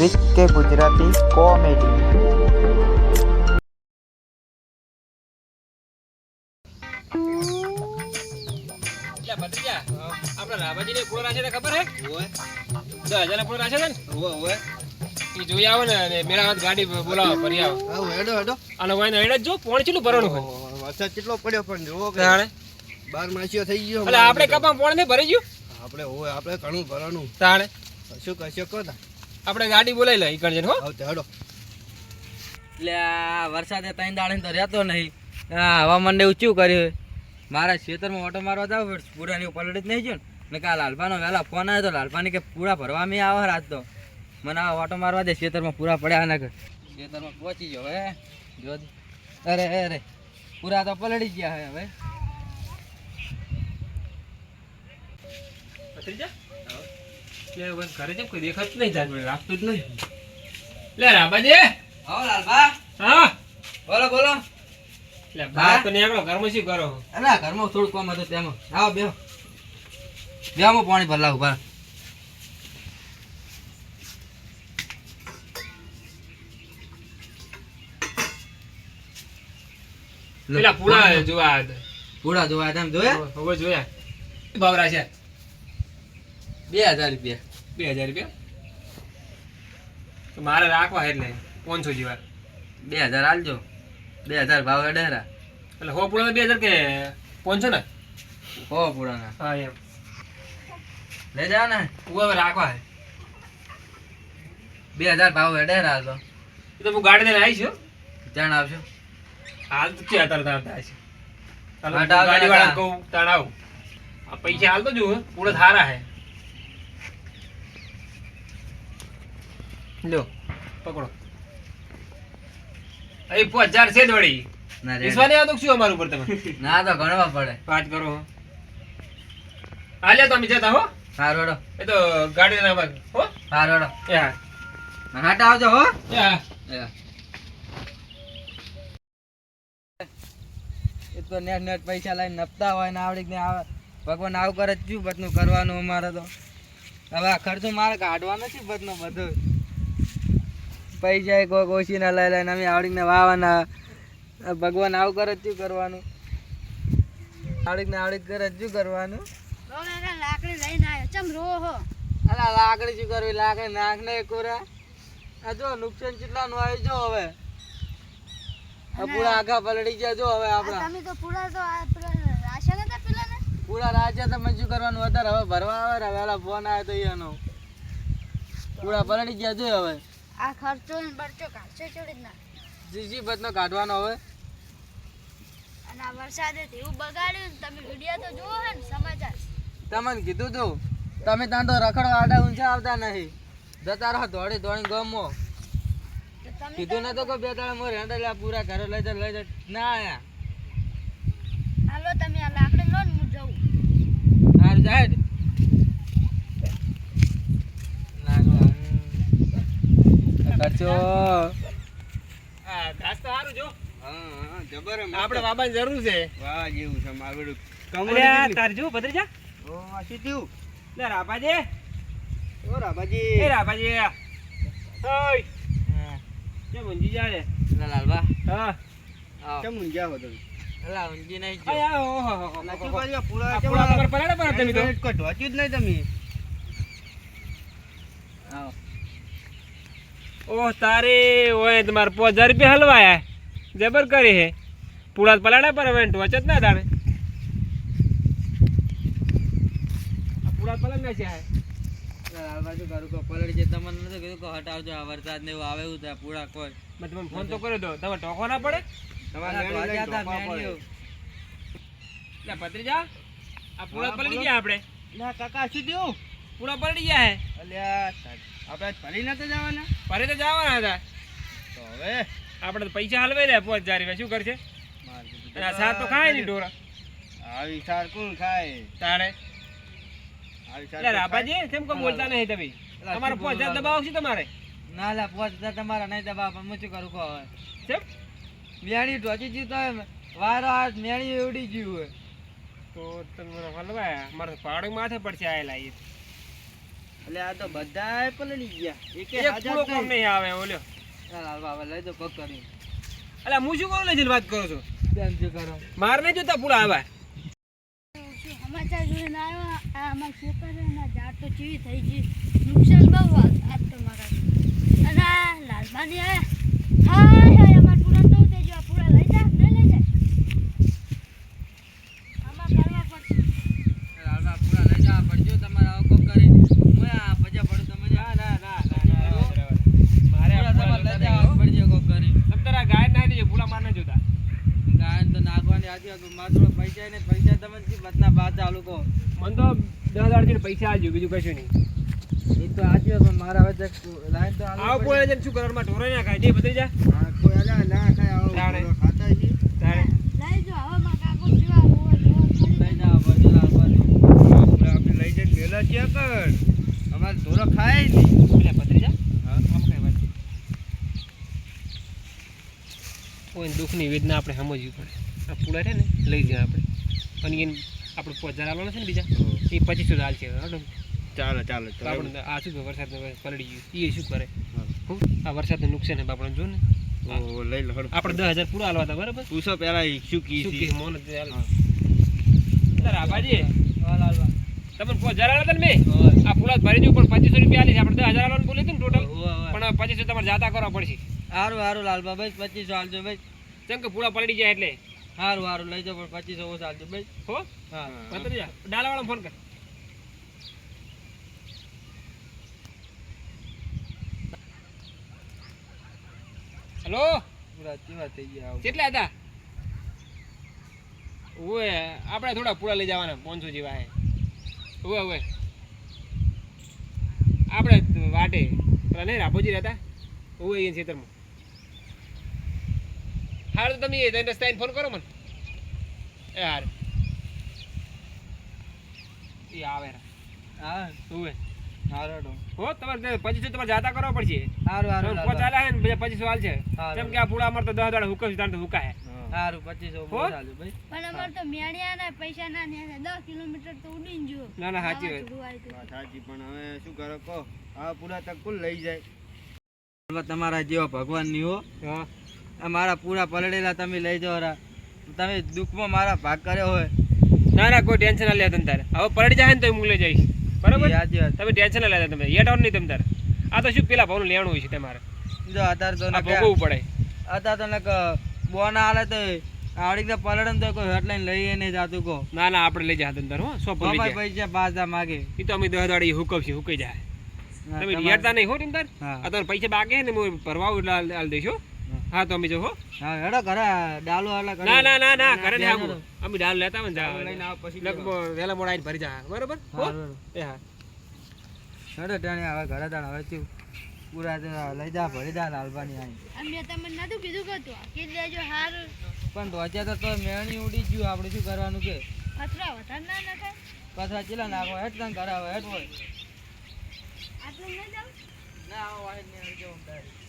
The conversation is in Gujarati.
વિથ કે ગુજરાતી કોમેડી. આપણા રામાજીને પૂરો રાખે છે ખબર હે? દસ હજારનો પૂરો રાખે છે ને? ઈ જોઈ આવો ને અને મેરા હાથ ગાડી બોલાવો ફરી આવો. અને વાયને હેડે જ જો પોણ ચેટલું ભરણું હોય? વરસાદ કેટલો પડ્યો પણ જોવો કે. બાર માસીઓ થઈ ગયો એટલે આપણે કપા પોણ ને ભરી ગયું? આપણે હોય આપણે ઘણું ભરવાનું. તાણે? કશું કશું કહો તા. આપણે ગાડી બોલાવી લઈ કરજે હો. આવતે હડો. એટલે આ વરસાદે ત્રણ દાડે તો રહેતો નહીં. આ હવામાનને ઊંચું કર્યું? મારા ખેતરમાં ઓટો મારવા જાવ પૂરાની પલટ જ નહીં જો ને. કાલ લાલપાનો વહેલા ફોન આવ્યો તો લાલપાની કે પૂરા ભરવા મેં આવે રાત તો. મને આ ઓટો મારવા દે ખેતરમાં પૂરા પડ્યા ના ખેતરમાં પહોંચી ગયો હે જો અરે અરે પૂરા તો પલળી ગયા હવે હવે. ભત્રીજા લે ઘરે જેમ કોઈ દેખાતું નહીં જાત લાગતું જ નહીં. લે રામાજી આવો લાલબા હા. બોલો બોલો. લે બહાર તો નીકળો ઘરમાં શું કરો? અરે ઘરમાં થોડું કામ હતું તેમાં. આવો બેહો. બેહો પાણી ભરલા ઊભા પેલા પૂળા જોવા પૂળા જોવા તેમ જોયા? હવે જોયા. ભાવરા છે. બે હજાર રૂપિયા. બે હજાર રૂપિયા? તો મારે રાખવા એટલે પાંચસો જેવા. બે હજાર આલજો. બે હજાર ભાવ અઢારા. એટલે હો પૂરા બે હજાર કે પાંચસો ને? હો પૂળાના હા એમ. લઈ જાવ ને હું હવે રાખવા હે બે હજાર ભાવ અઢારા આલજો. એ તો હું ગાડી લઈને આવીશ. જાણ આવશો હાલ તો ક્યાં તાર તાર થાય છે? ગાડી વાળા કહું તાણ આવું. પૈસા હાલ તો જુઓ પૂરા થારા હે લ્યો પકડો. અહીં પાંચ હજાર છે જ વળી. ના રેડી. વિશ્વાસ નહીં આવતો શું અમારું ઉપર તમે? ના તો ગણવા પડે. વાત કરો. હાલ્યા તો અમે જતા હો. હારો હેડો એ તો ગાડી ના આમાં હો. હારો હેડો એ હા. હાટા આવજો હો. એ હા. એ તો નેટ નેટ પૈસા લઈને નપતા હોય ને આવડી ને આવે. ભગવાન આવું કરે જ શું બધું કરવાનું અમારે તો? હવે આ ખર્ચો મારે કાઢવાનો છે બધું બધું. પૈસા કોઈ ઓછી ના લઈ લઈને અમે આવડીને વાવાના ભગવાન આવું કરે જ શું કરવાનું? આવડીને આવડી કરે શું કરવાનું? લાકડી લઈને આવ્યો. ચમ રો હો? અલા લાકડી શું કરવી? લાકડી નાખ ને કોરા. આ જો નુકસાન કેટલાનું આવ્યું? જો હવે. પૂરા આખા પલળી ગયા. જો હવે આપણા. તમે તો પૂરા તો રાશન હતા પેલા ને પૂરા રાજ્ય તમે શું કરવાનું? વધારે હવે ભરવા આવે ને વેલા ફોન આવ્યો તો એનો. પૂરા પલળી ગયા જો હવે. આ ખર્ચો ને બરચો કાઢશે ચોડી ના. જીજી બધનો કાઢવાનો હવે. અને આ વરસાદે એવું બગાડ્યું ને તમે વિડિયો તો જુઓ હે ને સમાચાર. તમને કીધું તું તમે ત્યાં તો રખડો આડા ઊંચા આવતા નહીં. જતા રહો દોડી દોડી ગમો. કીધું નતો કે બે દાડા મોર હેન્ડલ પૂરા ઘરે લઈ જાય લઈ જાય ના આયા. હાલો તમે આ લાકડી લો ને હું જઉં. હાર જાય ખર્ચો. આ ઘાસ તો સારું જો. હા હા જબર આપણે બાબાની જરૂર છે. વાહ જેવું છે મારું અલ્યા, તાર જો. ભત્રીજા ઓ શું થયું? લે રાપાજી ઓ રામાજી એ રાપાજી ઓય. જે મુંજી જા રે લાલબા. હા. આવો. કેમ હો તમે? અલા ઊંઘી નહીં ઓહો, હો, હો? પૂરા પણ તમે તો. જ નહીં તમે આવો ઓહ તારે ઓય તમારે પાંચ હજાર રૂપિયા હલવાયા જબર કરી હે. પૂળા પલાડા પર હવે ટોચ જ ના તારે આ પૂળા પલાડ ના છે આ. બાજુ કરું કો પલળી જાય તમને નતો કીધું કે હટાવજો આ વરસાદ ને એવું આવે એવું થાય પૂરા કોઈ. મેં તમને ફોન તો કર્યો તો તમે ટોકો ના પડે? તમારે પતરી ભત્રીજા આ પૂળા પલડી. ગયા આપણે. લા, કાકા શું થયું? પૂળા પલળી ગયા હે. અલ્યા આપણે ફરી નતા જવાના? ફરી તો જવાના હતા. તો હવે આપણે તો પૈસા હલવાઈ લે પાંચ હજાર શું કરશે? આ સાત તો ખાય નહીં ઢોરા. આવી સાર કોણ ખાય? તારે સાર કેમ બોલતા નહીં તમે? તમારે પાંચ હજાર બોલવાનું? છે તમારે? ના લા પોચ હજાર તમારા નહીં દબા પણ હું શું કરું કહો ઢોચી ગયું તો વારો આ મેણી એવડી ગયું હોય. તો તમે હલવાયા. મારે પાડો માથે પડશે આયેલા એ એટલે આ તો બધાય પલળી ગયા. એકે પૂરો નહીં. કોમ નહીં આવે ઓલ્યો ચાલ હવે લઈ દો પગ કરી અલા હું શું કરું લઈ વાત કરો છો? શું કરો. માર નહીં જોતા પૂરા આવા. સમાચાર જોઈને આવ્યો. આ અમારા ખેતરના ઝાડ તો ચીવી થઈ ગઈ. નુકસાન બહુ આ આજ તો મારા અને આ લાલબાની આયા હાય હાય અમાર પૂરા તો થઈ ગયો પૂરા લઈ જા નહીં લઈ જાય આમાં કરવા પડશે હાલવા પૂરા લઈ જવા પડજો તમારે આવો કોક કરી હું આ ભજા પડું તમે ના ના ના ના ના મારે આ પૂરા પૂરા તમારે લઈ જોતા જવા નહીં, હો. પડજો કોક કરી તમ તારા ગાય ના દેજો પૂરા માર નહીં જોતા ગાયન તો નાખવાની આજી હતું મારા જોડે પૈસા ને પૈસા તમે જી ચાલુ કહો મને તો દસ હજાર જેટલા પૈસા આવજો બીજું કશું નહીં. એ તો આજી પણ મારા હવે લાઈન તો આવો આલવી પૂરા શું કરવાનું? ના ખાય. જે બધી જા. હા, કોઈ અલા ના ખાય આવો તાણે. ખાતા છે તારે લઈ જો હવે માં કાકો જેવા. લઈ આપણે આપણે લઈ જઈને મેલા ક્યાં કર. અમારે ઢોરો ખાય નહીં. પેલા પતરી જા. હા. આમ કઈ વાત કોઈ દુઃખની વેદના આપણે સમજવી પડે. આ પૂળા છે ને લઈ જાય આપણે. અને એને આપણે પોચાર આલવાના છે ને બીજા એ પચીસો હાલ છે ચાલો ચાલો આપણે આ શું વરસાદ પલળી ગયું. એ શું કરે? આ વરસાદનું નુકસાન છે આપણે જો ને. લઈ લો આપણે દસ હજાર પૂરા હાલવા હતા બરાબર? પૂછો પેલા શું કી શું કી મોન જ હાલ. તારા આબાજી. હા લાલબા તમને પોચ હજાર આવ્યા હતા ને મેં? આ પૂરા ભરી દઉં પણ પચીસો રૂપિયા આલી આપણે દસ હજાર આવવાનું બોલી હતું ને ટોટલ પણ પચીસો તમારે જાતા કરવા પડશે. સારું સારું લાલબા ભાઈ પચીસો હાલજો ભાઈ. કેમ કે પૂરા પલડી જાય એટલે. સારું સારું લઈ જાવ પણ પચીસો ઓછા હાલજો ભાઈ હો? હા. પતરી જા વાળો ફોન કર. હેલો? પૂરા થઈ ગયા કેટલા હતા? ઓએ આપણે થોડા પૂરા લઈ જવાના પાંચસો જેવા હે. ઓએ ઓએ આપણે વાટે પેલા નહીં રાભોજી રહેતા? ઓએ એ ખેતરમાં. હારું તો તમે એ રસ્તા ફોન કરો મને. એ હાર. એ આવે હા સારું હો તમારે પચીસો તમારે જાતા કરવા પડશે? સારું સારું તમે હે ને બીજા પચીસો છે કેમ કે આ પૂરા અમારે તો દસ દાડા હુકમ છે તો સારું પચીસો હો? ઓછા હાલજો ભાઈ. પણ અમાર તો મેળિયાના પૈસા ના ને દસ કિલોમીટર તો ઉડીને જો ના ના સાચી વાત. વાવાઝોડું આવ્યું હતું. વાત સાચી પણ હવે શું કરો કહો? આ પૂરા તક કુલ લઈ જાય? તમારા જેવા ભગવાનની હો. મારા પૂરા પલળેલા તમે લઈ જાઓ રા. તમે દુઃખમાં મારા ભાગ કર્યો હોય. ના ના કોઈ ટેન્શન ના લેતા તારે. હવે પરડી જાય ને તો હું લઈ જઈશ. બરાબર? તમે ટેન્શન ના લેતા તમે આઉટ નહીં તમે તારે. આ તો શું પેલા ભાવનું લેવાનું હોય છે તમારે? જો અત્યારે તો ભોગવવું પડે. અત્યારે તો નકે બોના હાલે તો આવડી તો પલડે ને તો કોઈ હેડલાઈન લઈએ નહીં જાતું કહો. ના ના આપણે લઈ જાય અંદર હો. સો પૈસા પાછા માગે. એ તો અમે દસ દાડી હુકમ છે હુકાઈ જાય. તમે તમારે- નહીં હો ટીમ તાર? તમારે પૈસા બાકી ને હું ભરવા એટલે હાલ દઈશ હો તો અમે જો હો. હા હેડો ઘરે ડાલો એટલે ના ના ના ના ના, ઘરે ને ના, આવું અમે ડાલ લેતા હોય જા લઈને આવો પછી લગભગ વહેલા મોડા આવીને ભરી જા. બરોબર? એ હા. હેડો ટાણે હવે ઘરે તાણ હવે તું પૂરા તો લઈ જા ભરી જા લાલબાની આઈ. અમે તમને નતું કીધું કે તો કે લેજો હાર. પણ તો અત્યારે તો મેણી ઉડી ગયું. આપણે શું કરવાનું કે? પથરા વધાર ના નખાય? પથરા ચીલા નાખો? હેડ તને ઘરે આવે હેડ હોય. આટલું નહીં જાવ ના આવો વાહિદ ને જો direct.